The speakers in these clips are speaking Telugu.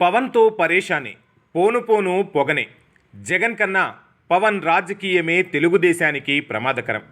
పవన్తో పరేషానే పోను పోను పొగనే. జగన్ కన్నా పవన్ రాజకీయమే తెలుగుదేశానికి ప్రమాదకరం.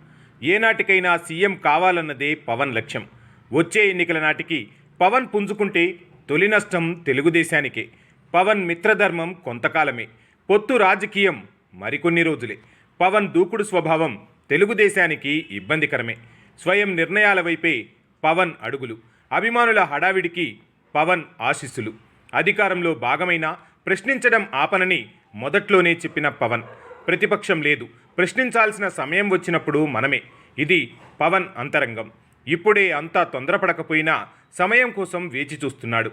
ఏనాటికైనా సీఎం కావాలన్నదే పవన్ లక్ష్యం. వచ్చే ఎన్నికల నాటికి పవన్ పుంజుకుంటే తొలి నష్టం తెలుగుదేశానికే. పవన్ మిత్రధర్మం కొంతకాలమే. పొత్తు రాజకీయం మరికొన్ని రోజులే. పవన్ దూకుడు స్వభావం తెలుగుదేశానికి ఇబ్బందికరమే. స్వయం నిర్ణయాల వైపే పవన్ అడుగులు. అభిమానుల హడావిడికి పవన్ ఆశీస్సులు. అధికారంలో భాగమైన ప్రశ్నించడం ఆపనని మొదట్లోనే చెప్పిన పవన్. ప్రతిపక్షం లేదు. ప్రశ్నించాల్సిన సమయం వచ్చినప్పుడు మనమే. ఇది పవన్ అంతరంగం. ఇప్పుడే అంతా తొందరపడకపోయినా సమయం కోసం వేచి చూస్తున్నాడు.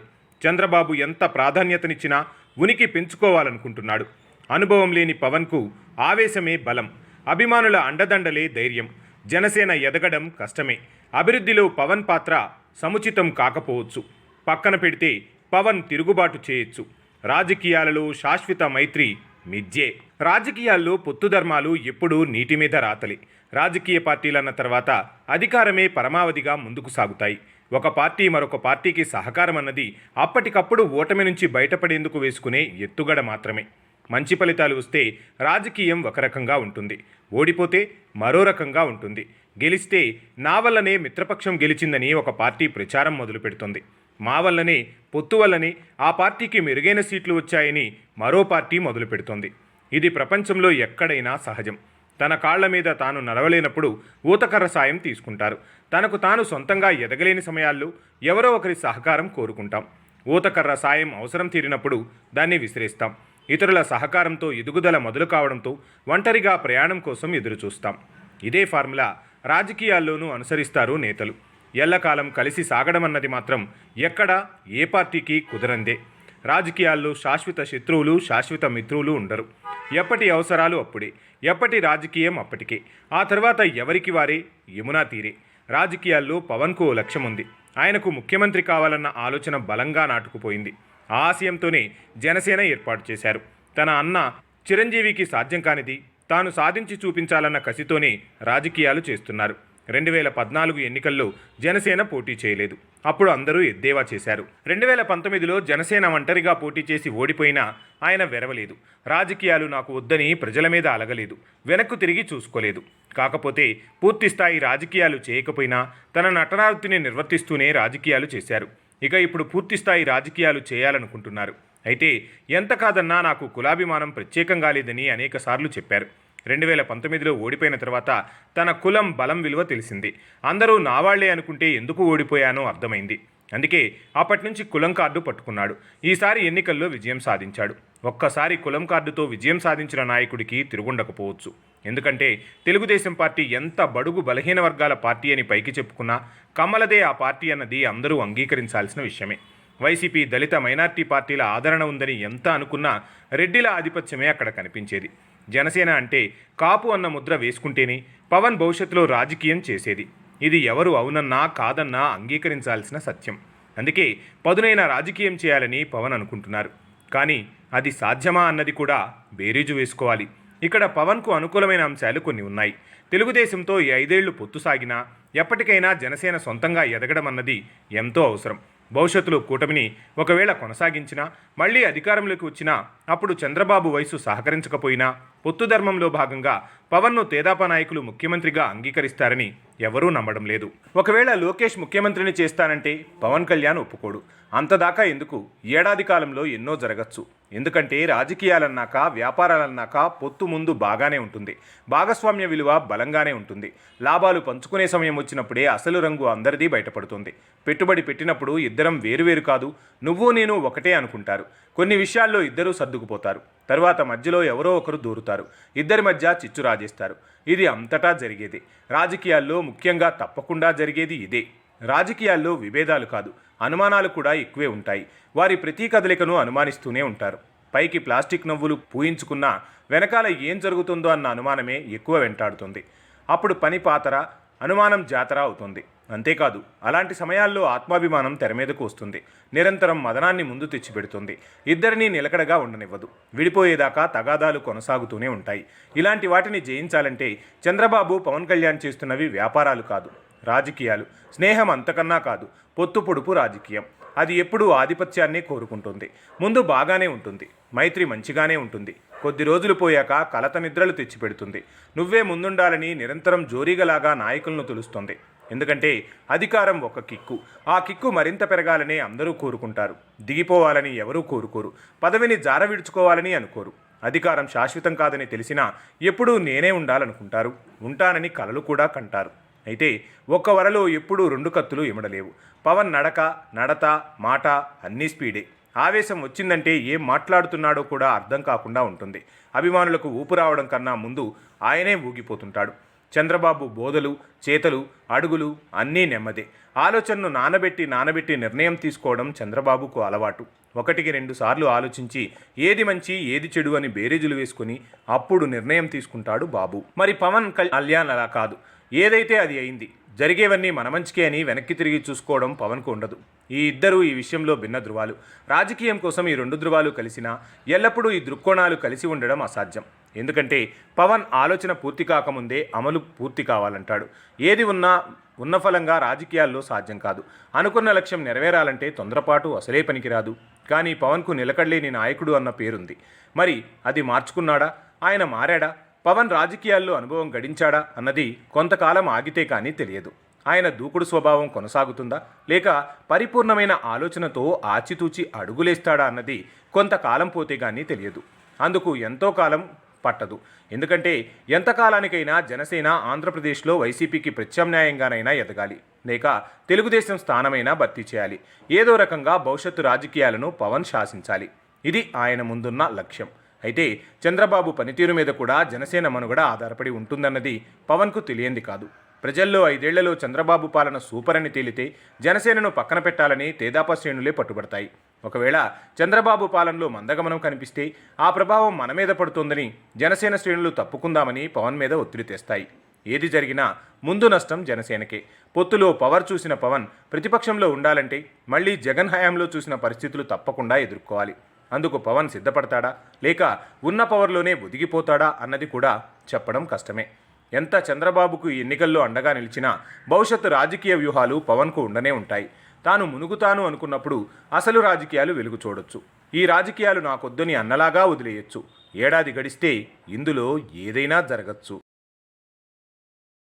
చంద్రబాబు ఎంత ప్రాధాన్యతనిచ్చినా ఉనికి పెంచుకోవాలనుకుంటున్నాడు. అనుభవం లేని పవన్కు ఆవేశమే బలం. అభిమానుల అండదండలే ధైర్యం. జనసేన ఎదగడం కష్టమే. అభివృద్ధిలో పవన్ పాత్ర సముచితం కాకపోవచ్చు. పక్కన పెడితే పవన్ తిరుగుబాటు చేయొచ్చు. రాజకీయాలలో శాశ్వత మైత్రి మిజ్జే. రాజకీయాల్లో పొత్తు ధర్మాలు ఎప్పుడూ నీటి మీద రాతలి. రాజకీయ పార్టీలన్న తర్వాత అధికారమే పరమావధిగా ముందుకు సాగుతాయి. ఒక పార్టీ మరొక పార్టీకి సహకారం అన్నది అప్పటికప్పుడు ఓటమి నుంచి బయటపడేందుకు వేసుకునే ఎత్తుగడ మాత్రమే. మంచి ఫలితాలు వస్తే రాజకీయం ఒక రకంగా ఉంటుంది. ఓడిపోతే మరో రకంగా ఉంటుంది. గెలిస్తే నా వల్లనే మిత్రపక్షం గెలిచిందని ఒక పార్టీ ప్రచారం మొదలుపెడుతుంది. మా వల్లనే పొత్తు వల్లనే ఆ పార్టీకి మెరుగైన సీట్లు వచ్చాయని మరో పార్టీ మొదలు పెడుతోంది ఇది ప్రపంచంలో ఎక్కడైనా సహజం. తన కాళ్ళ మీద తాను నడవలేనప్పుడు ఊతకర్ర సాయం తీసుకుంటారు. తనకు తాను సొంతంగా ఎదగలేని సమయాల్లో ఎవరో ఒకరి సహకారం కోరుకుంటాం. ఊతకర్ర సాయం అవసరం తీరినప్పుడు దాన్ని విసిరేస్తాం. ఇతరుల సహకారంతో ఎదుగుదల మొదలు కావడంతో ఒంటరిగా ప్రయాణం కోసం ఎదురుచూస్తాం. ఇదే ఫార్ములా రాజకీయాల్లోనూ అనుసరిస్తారు నేతలు. ఎల్లకాలం కలిసి సాగడం అన్నది మాత్రం ఎక్కడ ఏ పార్టీకి కుదరందే. రాజకీయాల్లో శాశ్వత శత్రువులు శాశ్వత మిత్రులు ఉండరు. ఎప్పటి అవసరాలు అప్పుడే ఎప్పటి రాజకీయం అప్పటికే. ఆ తర్వాత ఎవరికి వారే? యమునా తీరే. రాజకీయాల్లో పవన్కు ఓ లక్ష్యం ఉంది ఆయనకు ముఖ్యమంత్రి కావాలన్న ఆలోచన బలంగా నాటుకుపోయింది. ఆ ఆశయంతోనే జనసేన ఏర్పాటు చేశారు. తన అన్న చిరంజీవికి సాధ్యం కానిది తాను సాధించి చూపించాలన్న కసితోనే రాజకీయాలు చేస్తున్నారు. రెండు వేల పద్నాలుగు ఎన్నికల్లో జనసేన పోటీ చేయలేదు. అప్పుడు అందరూ ఎద్దేవా చేశారు. రెండు వేల పంతొమ్మిదిలో జనసేన ఒంటరిగా పోటీ చేసి ఓడిపోయినా ఆయన వెరవలేదు. రాజకీయాలు నాకు వద్దని ప్రజల మీద అలగలేదు. వెనక్కు తిరిగి చూసుకోలేదు. కాకపోతే పూర్తి స్థాయి రాజకీయాలు చేయకపోయినా తన నటనావృత్తిని నిర్వర్తిస్తూనే రాజకీయాలు చేశారు. ఇక ఇప్పుడు పూర్తిస్థాయి రాజకీయాలు చేయాలనుకుంటున్నారు. అయితే ఎంత కాదన్నా నాకు కులాభిమానం ప్రత్యేకంగా లేదని అనేకసార్లు చెప్పారు. రెండు వేల పంతొమ్మిదిలో ఓడిపోయిన తర్వాత తన కులం బలం విలువ తెలిసింది. అందరూ నావాళ్ళే అనుకుంటే ఎందుకు ఓడిపోయానో అర్థమైంది. అందుకే అప్పటి నుంచి కులం కార్డు పట్టుకున్నాడు. ఈసారి ఎన్నికల్లో విజయం సాధించాడు. ఒక్కసారి కులం కార్డుతో విజయం సాధించిన నాయకుడికి తిరుగుండకపోవచ్చు. ఎందుకంటే తెలుగుదేశం పార్టీ ఎంత బడుగు బలహీన వర్గాల పార్టీ అని పైకి చెప్పుకున్నా కమ్మలదే ఆ పార్టీ అన్నది అందరూ అంగీకరించాల్సిన విషయమే. వైసీపీ దళిత మైనార్టీ పార్టీల ఆదరణ ఉందని ఎంత అనుకున్నా రెడ్డిల ఆధిపత్యమే అక్కడ కనిపించేది. జనసేన అంటే కాపు అన్న ముద్ర వేసుకుంటేనే పవన్ భవిష్యత్తులో రాజకీయం చేసేది. ఇది ఎవరు అవునన్నా కాదన్నా అంగీకరించాల్సిన సత్యం. అందుకే పదునైన రాజకీయం చేయాలని పవన్ అనుకుంటున్నారు. కానీ అది సాధ్యమా అన్నది కూడా బేరీజు వేసుకోవాలి. ఇక్కడ పవన్కు అనుకూలమైన అంశాలు కొన్ని ఉన్నాయి. తెలుగుదేశంతో ఈ ఐదేళ్ళు పొత్తు సాగినా ఎప్పటికైనా జనసేన సొంతంగా ఎదగడం అన్నది ఎంతో అవసరం. భవిష్యత్తులో కూటమిని ఒకవేళ కొనసాగించినా మళ్ళీ అధికారంలోకి వచ్చినా అప్పుడు చంద్రబాబు వయసు సహకరించకపోయినా పొత్తు ధర్మంలో భాగంగా పవన్ను తేదాప నాయకులు ముఖ్యమంత్రిగా అంగీకరిస్తారని ఎవరూ నమ్మడం లేదు. ఒకవేళ లోకేష్ ముఖ్యమంత్రిని చేస్తానంటే పవన్ కళ్యాణ్ ఒప్పుకోడు. అంతదాకా ఎందుకు? ఏడాది కాలంలో ఎన్నో జరగచ్చు. ఎందుకంటే రాజకీయాలన్నాక వ్యాపారాలన్నాక పొత్తు ముందు బాగానే ఉంటుంది. భాగస్వామ్య విలువ బలంగానే ఉంటుంది. లాభాలు పంచుకునే సమయం వచ్చినప్పుడే అసలు రంగు అందరిది బయటపడుతుంది. పెట్టుబడి పెట్టినప్పుడు ఇద్దరం వేరువేరు కాదు. నువ్వు నేను ఒకటే అనుకుంటారు. కొన్ని విషయాల్లో ఇద్దరూ సర్దుకుపోతారు. తరువాత మధ్యలో ఎవరో ఒకరు దూరుతారు. ఇద్దరి మధ్య చిచ్చు రాజేస్తారు. ఇది అంతటా జరిగేది. రాజకీయాల్లో ముఖ్యంగా తప్పకుండా జరిగేది ఇదే. రాజకీయాల్లో విభేదాలు కాదు అనుమానాలు కూడా ఎక్కువే ఉంటాయి. వారి ప్రతి కదలికను అనుమానిస్తూనే ఉంటారు. పైకి ప్లాస్టిక్ నవ్వులు పూయించుకున్నా వెనకాల ఏం జరుగుతుందో అన్న అనుమానమే ఎక్కువ వెంటాడుతుంది. అప్పుడు పని పాతర అనుమానం జాతర అవుతుంది. అంతేకాదు అలాంటి సమయాల్లో ఆత్మాభిమానం తెర మీదకు వస్తుంది. నిరంతరం మదనాన్ని ముందు తెచ్చిపెడుతుంది. ఇద్దరినీ నిలకడగా ఉండనివ్వదు. విడిపోయేదాకా తగాదాలు కొనసాగుతూనే ఉంటాయి. ఇలాంటి వాటిని జయించాలంటే చంద్రబాబు పవన్ కళ్యాణ్ చేస్తున్నవి వ్యాపారాలు కాదు రాజకీయాలు. స్నేహం అంతకన్నా కాదు పొత్తు పొడుపు రాజకీయం. అది ఎప్పుడూ ఆధిపత్యాన్నే కోరుకుంటుంది. ముందు బాగానే ఉంటుంది. మైత్రి మంచిగానే ఉంటుంది. కొద్ది రోజులు పోయాక కలత నిద్రలు తెచ్చిపెడుతుంది. నువ్వే ముందుండాలని నిరంతరం జోరీగలాగా నాయకులను తులుస్తుంది. ఎందుకంటే అధికారం ఒక కిక్కు. ఆ కిక్కు మరింత పెరగాలని అందరూ కోరుకుంటారు. దిగిపోవాలని ఎవరూ కోరుకోరు. పదవిని జార విడుచుకోవాలని అనుకోరు. అధికారం శాశ్వతం కాదని తెలిసినా ఎప్పుడూ నేనే ఉండాలనుకుంటారు. ఉంటానని కలలు కూడా కంటారు. అయితే ఒక్క వరలో ఎప్పుడూ రెండు కత్తులు ఇమడలేవు పవన్ నడక నడత మాట అన్నీ స్పీడే. ఆవేశం వచ్చిందంటే ఏం మాట్లాడుతున్నాడో కూడా అర్థం కాకుండా ఉంటుంది. అభిమానులకు ఊపు రావడం కన్నా ముందు ఆయనే ఊగిపోతుంటాడు. చంద్రబాబు బోధలు చేతలు అడుగులు అన్నీ నెమ్మదే. ఆలోచనను నానబెట్టి నానబెట్టి నిర్ణయం తీసుకోవడం చంద్రబాబుకు అలవాటు. ఒకటికి రెండు సార్లు ఆలోచించి ఏది మంచి ఏది చెడు అని బేరీజులు వేసుకుని అప్పుడు నిర్ణయం తీసుకుంటాడు బాబు. మరి పవన్ కళ్యాణ్ అలా కాదు. ఏదైతే అది అయింది జరిగేవన్నీ మన మంచికే అని వెనక్కి తిరిగి చూసుకోవడం పవన్కు ఉండదు. ఈ ఇద్దరూ ఈ విషయంలో భిన్న ధృవాలు. రాజకీయం కోసం ఈ రెండు ధృవాలు కలిసినా ఎల్లప్పుడూ ఈ దృక్కోణాలు కలిసి ఉండడం అసాధ్యం. ఎందుకంటే పవన్ ఆలోచన పూర్తి కాకముందే అమలు పూర్తి కావాలంటాడు. ఏది ఉన్నా ఉన్న ఫలంగా రాజకీయాల్లో సాధ్యం కాదు. అనుకున్న లక్ష్యం నెరవేరాలంటే తొందరపాటు అసలే పనికిరాదు. కానీ పవన్కు నిలకడలేని నాయకుడు అన్న పేరుంది. మరి అది మార్చుకున్నాడా? ఆయన మారాడా? పవన్ రాజకీయాల్లో అనుభవం గడించాడా? అన్నది కొంతకాలం ఆగితే కానీ తెలియదు. ఆయన దూకుడు స్వభావం కొనసాగుతుందా? లేక పరిపూర్ణమైన ఆలోచనతో ఆచితూచి అడుగులేస్తాడా? అన్నది కొంతకాలం పోతే కానీ తెలియదు. అందుకు ఎంతో కాలం పట్టదు. ఎందుకంటే ఎంతకాలానికైనా జనసేన ఆంధ్రప్రదేశ్లో వైసీపీకి ప్రత్యామ్నాయంగానైనా ఎదగాలి. లేక తెలుగుదేశం స్థానమైనా భర్తీ చేయాలి. ఏదో రకంగా భవిష్యత్తు రాజకీయాలను పవన్ శాసించాలి. ఇది ఆయన ముందున్న లక్ష్యం. అయితే చంద్రబాబు పనితీరు మీద కూడా జనసేన మనుగడ ఆధారపడి ఉంటుందన్నది పవన్కు తెలియంది కాదు. ప్రజల్లో ఐదేళ్ళలో చంద్రబాబు పాలన సూపర్ అని తేలితే జనసేనను పక్కన పెట్టాలని తేదాప శ్రేణులే పట్టుబడతాయి. ఒకవేళ చంద్రబాబు పాలనలో మందగమనం కనిపిస్తే ఆ ప్రభావం మన మీద పడుతోందని జనసేన శ్రేణులు తప్పుకుందామని పవన్ మీద ఒత్తిడి తెస్తాయి. ఏది జరిగినా ముందు నష్టం జనసేనకే. పొత్తులో పవర్ చూసిన పవన్ ప్రతిపక్షంలో ఉండాలంటే మళ్ళీ జగన్ హయాంలో చూసిన పరిస్థితులు తప్పకుండా ఎదుర్కోవాలి. అందుకు పవన్ సిద్ధపడతాడా? లేక ఉన్న పవర్లోనే ఒదిగిపోతాడా అన్నది కూడా చెప్పడం కష్టమే. ఎంత చంద్రబాబుకు ఎన్నికల్లో అండగా నిలిచినా భవిష్యత్తు రాజకీయ వ్యూహాలు పవన్కు ఉండనే ఉంటాయి. తాను మునుగుతాను అనుకున్నప్పుడు అసలు రాజకీయాలు వెలుగు చూడొచ్చు. ఈ రాజకీయాలు నాకొద్దని అన్నలాగా వదిలేయచ్చు. ఏడాది గడిస్తే ఇందులో ఏదైనా జరగచ్చు.